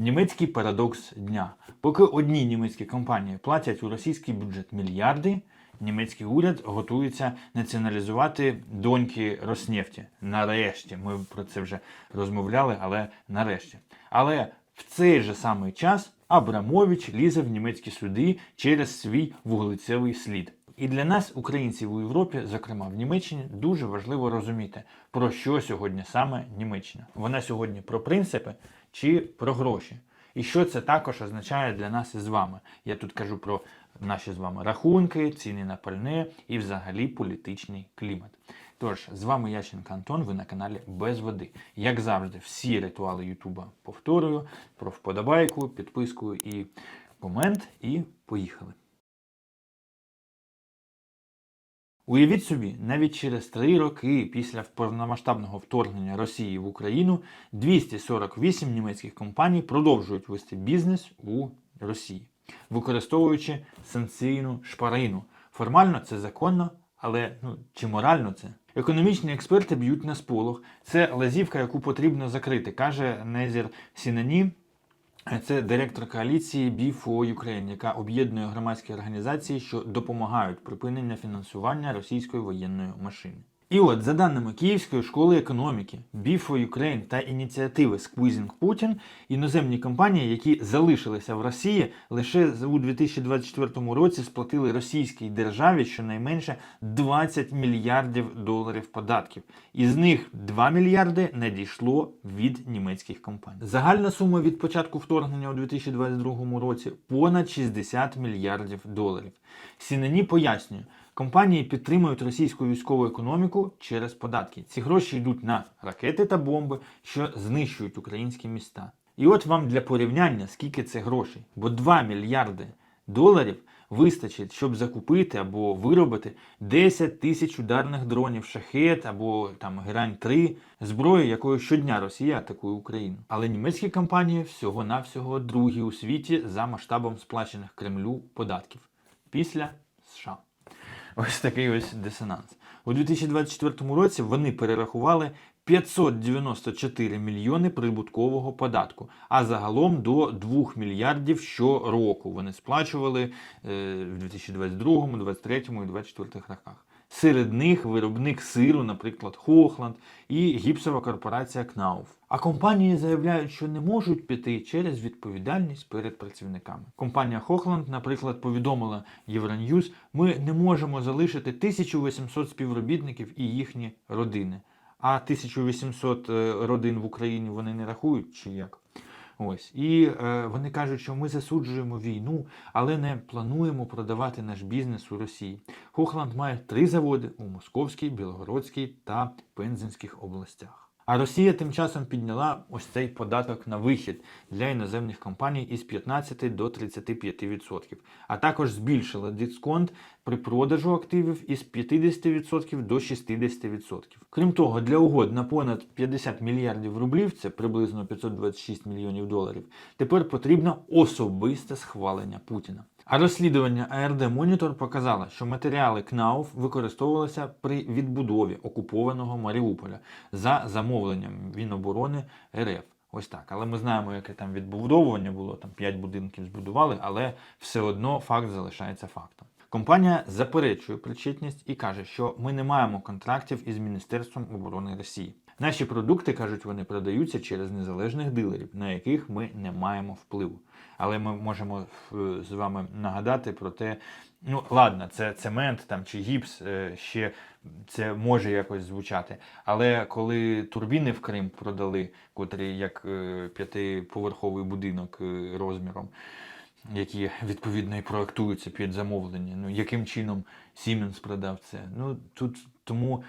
Німецький парадокс дня. Поки одні німецькі компанії платять у російський бюджет мільярди, німецький уряд готується націоналізувати доньки Роснефті. Нарешті, ми про це вже розмовляли, але нарешті. Але в цей же самий час Абрамович лізе в німецькі суди через свій вуглецевий слід. І для нас, українців у Європі, зокрема в Німеччині, дуже важливо розуміти, про що сьогодні саме Німеччина. Вона сьогодні про принципи чи про гроші. І що це також означає для нас із вами. Я тут кажу про наші з вами рахунки, ціни на пальне і взагалі політичний клімат. Тож, з вами Ященко Антон, ви на каналі Без води. Як завжди, всі ритуали Ютуба повторюю про вподобайку, підписку і комент. І поїхали. Уявіть собі, навіть через три роки після повномасштабного вторгнення Росії в Україну 248 німецьких компаній продовжують вести бізнес у Росії, використовуючи санкційну шпарину. Формально це законно, але ну, чи морально це? Економічні експерти б'ють на сполох. Це лазівка, яку потрібно закрити, каже Незір Сінані. Це директор коаліції Be for Ukraine, яка об'єднує громадські організації, що допомагають припинення фінансування російської воєнної машини. І от, за даними Київської школи економіки, Be for Ukraine та ініціативи Squeezing Putin, іноземні компанії, які залишилися в Росії, лише у 2024 році сплатили російській державі щонайменше 20 мільярдів доларів податків. Із них 2 мільярди надійшло від німецьких компаній. Загальна сума від початку вторгнення у 2022 році понад 60 мільярдів доларів. Сінені пояснює. Компанії підтримують російську військову економіку через податки. Ці гроші йдуть на ракети та бомби, що знищують українські міста. І от вам для порівняння, скільки це грошей. Бо 2 мільярди доларів вистачить, щоб закупити або виробити 10 тисяч ударних дронів шахет або там герань 3 зброї, якою щодня Росія атакує Україну. Але німецькі компанії всього-навсього другі у світі за масштабом сплачених Кремлю податків після США. Ось такий ось дисонанс. У 2024 році вони перерахували 594 мільйони прибуткового податку, а загалом до 2 мільярдів щороку вони сплачували е, в 2022, 2023 і 2024 роках. Серед них виробник сиру, наприклад, Хохланд і гіпсова корпорація Кнауф. А компанії заявляють, що не можуть піти через відповідальність перед працівниками. Компанія Хохланд, наприклад, повідомила Євроньюз, ми не можемо залишити 1800 співробітників і їхні родини. А 1800 е, родин в Україні вони не рахують чи як? Ось і е, вони кажуть, що ми засуджуємо війну, але не плануємо продавати наш бізнес у Росії. Хохланд має три заводи у Московській, Білогородській та Пензенських областях. А Росія тим часом підняла ось цей податок на вихід для іноземних компаній із 15 до 35%, а також збільшила дисконт при продажу активів із 50% до 60%. Крім того, для угод на понад 50 мільярдів рублів, це приблизно 526 мільйонів доларів, тепер потрібно особисте схвалення Путіна. А розслідування ARD Monitor показало, що матеріали КНАУФ використовувалися при відбудові окупованого Маріуполя за замовленням Міноборони РФ. Ось так. Але ми знаємо, яке там відбудовування було, там 5 будинків збудували, але все одно факт залишається фактом. Компанія заперечує причетність і каже, що ми не маємо контрактів із Міністерством оборони Росії. Наші продукти, кажуть вони, продаються через незалежних дилерів, на яких ми не маємо впливу. Але ми можемо е, з вами нагадати про те, ну ладно, це цемент там чи гіпс, е, ще це може якось звучати. Але коли турбіни в Крим продали, котрі як е, п'ятиповерховий будинок розміром, які відповідно і проектуються під замовлення, ну яким чином Siemens продав це? Ну тут тому.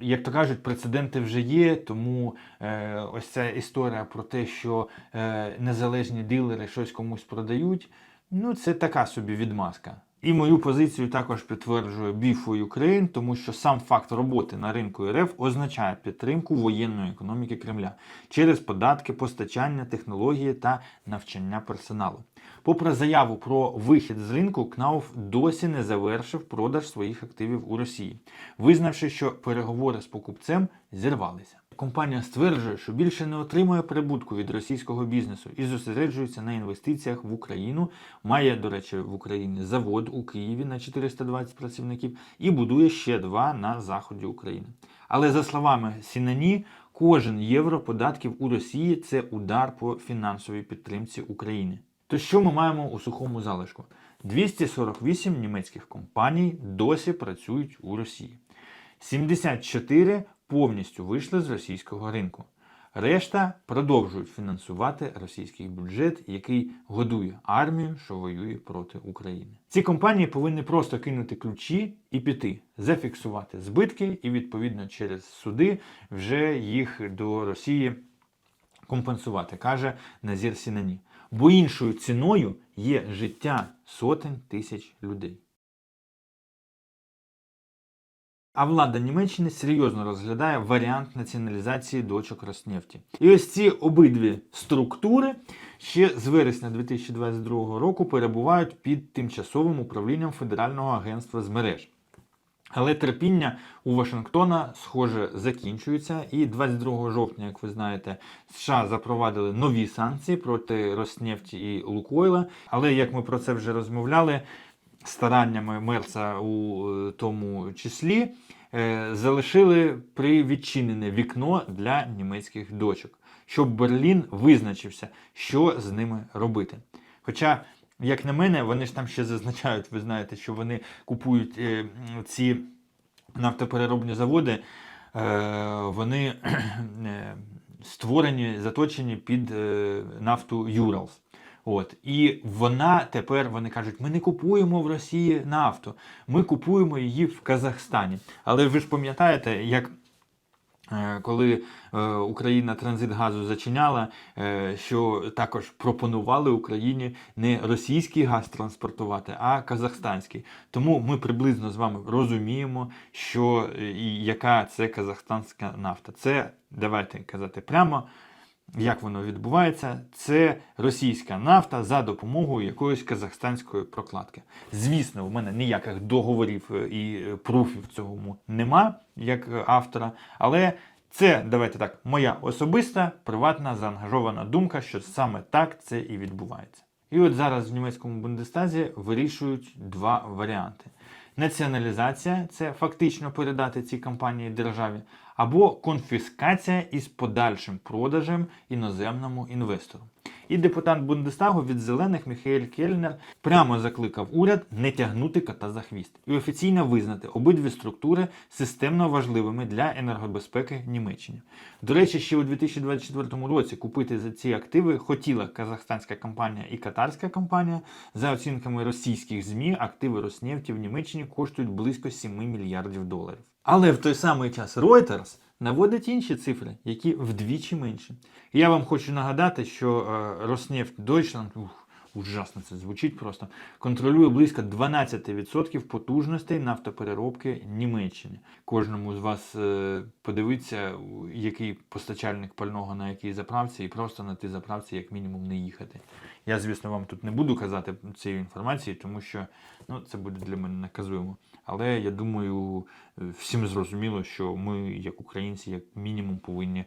Як то кажуть, прецеденти вже є, тому е, ось ця історія про те, що е, незалежні дилери щось комусь продають, ну це така собі відмазка. І мою позицію також підтверджує Біфу Ukraine, тому що сам факт роботи на ринку РФ означає підтримку воєнної економіки Кремля через податки, постачання, технології та навчання персоналу. Попри заяву про вихід з ринку, КНАУФ досі не завершив продаж своїх активів у Росії, визнавши, що переговори з покупцем зірвалися. Компанія стверджує, що більше не отримує прибутку від російського бізнесу і зосереджується на інвестиціях в Україну. Має, до речі, в Україні завод у Києві на 420 працівників і будує ще два на заході України. Але за словами Сінані, кожен євро податків у Росії це удар по фінансовій підтримці України. То що ми маємо у сухому залишку? 248 німецьких компаній досі працюють у Росії. 74 повністю вийшли з російського ринку. Решта продовжують фінансувати російський бюджет, який годує армію, що воює проти України. Ці компанії повинні просто кинути ключі і піти, зафіксувати збитки, і відповідно через суди вже їх до Росії компенсувати, каже Назір Сінані. Бо іншою ціною є життя сотень тисяч людей. А влада Німеччини серйозно розглядає варіант націоналізації дочок Роснефті. І ось ці обидві структури ще з вересня 2022 року перебувають під тимчасовим управлінням Федерального агентства з мереж. Але терпіння у Вашингтона, схоже, закінчується. І 22 жовтня, як ви знаєте, США запровадили нові санкції проти Роснефті і Лукойла. Але як ми про це вже розмовляли, стараннями Мерца у е, тому числі е, залишили привідчинене вікно для німецьких дочок, щоб Берлін визначився, що з ними робити. Хоча, як на мене, вони ж там ще зазначають, ви знаєте, що вони купують е, ці нафтопереробні заводи, вони створені, заточені під нафту Юралс. От і вона тепер вони кажуть: ми не купуємо в Росії нафту, ми купуємо її в Казахстані. Але ви ж пам'ятаєте, як е, коли е, Україна транзит газу зачиняла, е, що також пропонували Україні не російський газ транспортувати, а казахстанський. Тому ми приблизно з вами розуміємо, що і яка це казахстанська нафта. Це давайте казати прямо. Як воно відбувається? Це російська нафта за допомогою якоїсь казахстанської прокладки. Звісно, в мене ніяких договорів е, і е, пруфів цьому нема, як е, автора, але це, давайте так, моя особиста, приватна, заангажована думка, що саме так це і відбувається. І от зараз в німецькому Бундестазі вирішують два варіанти: націоналізація це фактично передати ці компанії державі, або конфіскація із подальшим продажем іноземному інвестору. І депутат Бундестагу від зелених Міхаель Кельнер прямо закликав уряд не тягнути кота за хвіст і офіційно визнати обидві структури системно важливими для енергобезпеки Німеччини. До речі, ще у 2024 році купити за ці активи хотіла казахстанська компанія і катарська компанія. За оцінками російських ЗМІ, активи Роснефті в Німеччині коштують близько 7 мільярдів доларів. Але в той самий час Reuters наводить інші цифри, які вдвічі менші. Я вам хочу нагадати, що е, Роснефть Deutschland, ух, ужасно це звучить просто, контролює близько 12% потужностей нафтопереробки Німеччини. Кожному з вас е, подивиться, який постачальник пального на якій заправці, і просто на тій заправці, як мінімум, не їхати. Я, звісно, вам тут не буду казати цієї інформації, тому що ну, це буде для мене наказуємо. Але я думаю, е, всім зрозуміло, що ми, як українці, як мінімум, повинні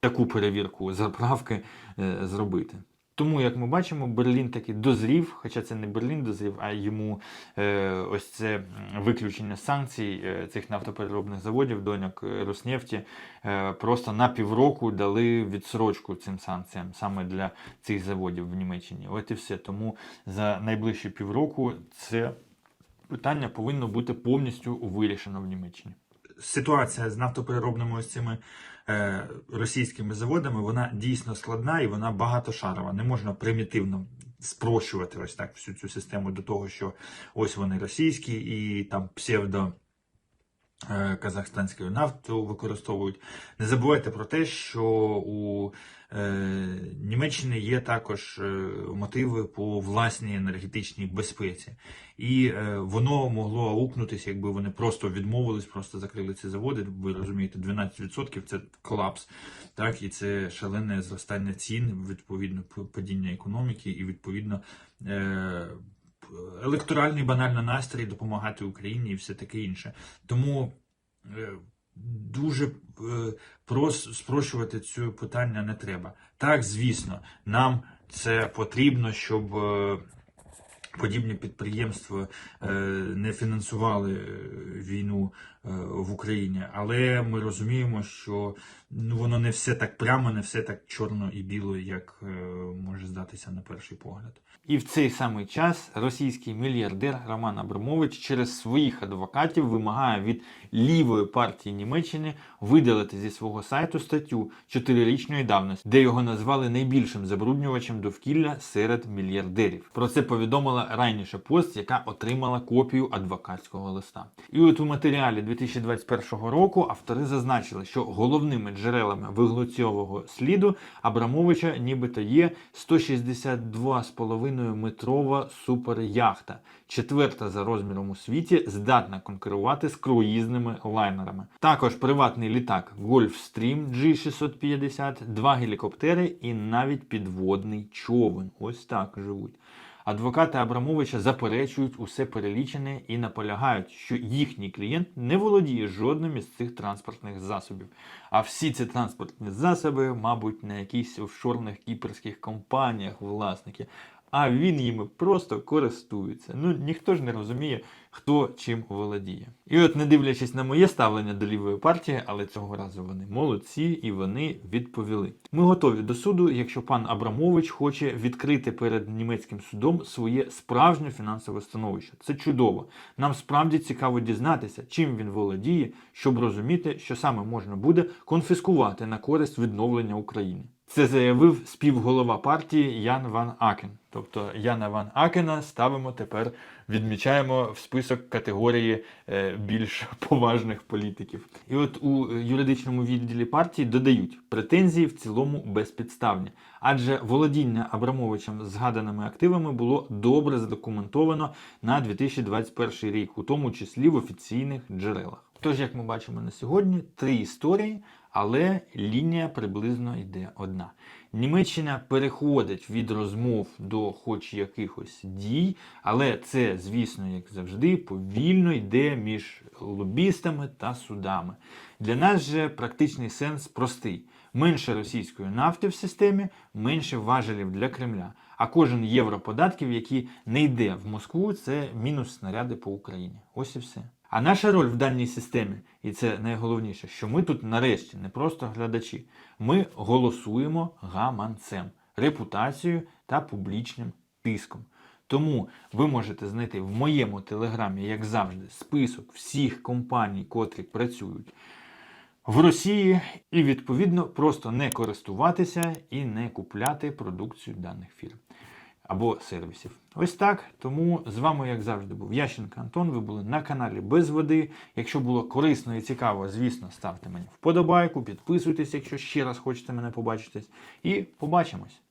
таку перевірку заправки е, зробити. Тому, як ми бачимо, Берлін таки дозрів, хоча це не Берлін дозрів, а йому е, ось це виключення санкцій е, цих нафтопереробних заводів, доньок е, Роснефті, е, просто на півроку дали відсрочку цим санкціям саме для цих заводів в Німеччині. От і все. Тому за найближчі півроку це питання повинно бути повністю вирішено в Німеччині. Ситуація з нафтопереробними ось цими е, російськими заводами вона дійсно складна і вона багатошарова. Не можна примітивно спрощувати ось так всю цю систему до того, що ось вони російські і там псевдо. Е, Казахстанську нафту використовують. Не забувайте про те, що у е, Німеччини є також е, мотиви по власній енергетичній безпеці. І воно могло аукнутися, якби вони просто відмовились, просто закрили ці заводи. Ви розумієте, 12% це колапс, так і це шалене зростання цін, відповідно падіння економіки, і відповідно електоральний банально настрій допомагати Україні і все таке інше. Тому е, дуже е, прос, спрощувати це питання не треба. Так, звісно, нам це потрібно, щоб е, подібні підприємства не фінансували війну в Україні. Але ми розуміємо, що ну, воно не все так прямо, не все так чорно і біло, як може здатися на перший погляд. І в цей самий час російський мільярдер Роман Абрамович через своїх адвокатів вимагає від лівої партії Німеччини видалити зі свого сайту статтю чотирирічної давності, де його назвали найбільшим забруднювачем довкілля серед мільярдерів. Про це повідомила раніше пост, яка отримала копію адвокатського листа. І от у матеріалі 2021 року автори зазначили, що головними джерелами вуглецьового сліду Абрамовича нібито є 162,5 метрова суперяхта, четверта за розміром у світі, здатна конкурувати з круїзними лайнерами. Також приватний літак Gulfstream G650, два гелікоптери і навіть підводний човен. Ось так живуть. Адвокати Абрамовича заперечують усе перелічене і наполягають, що їхній клієнт не володіє жодним із цих транспортних засобів. А всі ці транспортні засоби, мабуть, на якихось офшорних кіперських компаніях власники. А він їми просто користується. Ну ніхто ж не розуміє, хто чим володіє. І от, не дивлячись на моє ставлення до лівої партії, але цього разу вони молодці і вони відповіли. Ми готові до суду, якщо пан Абрамович хоче відкрити перед німецьким судом своє справжнє фінансове становище. Це чудово. Нам справді цікаво дізнатися, чим він володіє, щоб розуміти, що саме можна буде конфіскувати на користь відновлення України. Це заявив співголова партії Ян Ван Акен. Тобто Яна Ван Акена ставимо тепер, відмічаємо в список категорії е, більш поважних політиків. І от у юридичному відділі партії додають претензії в цілому безпідставні, адже володіння Абрамовичем згаданими активами було добре задокументовано на 2021 рік, у тому числі в офіційних джерелах. Тож, як ми бачимо на сьогодні, три історії, але лінія приблизно йде одна. Німеччина переходить від розмов до хоч якихось дій, але це, звісно, як завжди, повільно йде між лобістами та судами. Для нас же практичний сенс простий: менше російської нафти в системі, менше важелів для Кремля. А кожен євро податків, який не йде в Москву, це мінус снаряди по Україні. Ось і все. А наша роль в даній системі, і це найголовніше, що ми тут нарешті не просто глядачі, ми голосуємо гаманцем, репутацією та публічним тиском. Тому ви можете знайти в моєму телеграмі, як завжди, список всіх компаній, котрі працюють в Росії, і відповідно просто не користуватися і не купляти продукцію даних фірм або сервісів. Ось так. Тому з вами, як завжди, був Ященко Антон. Ви були на каналі Без Води. Якщо було корисно і цікаво, звісно, ставте мені вподобайку, підписуйтесь, якщо ще раз хочете мене побачитись. І побачимось!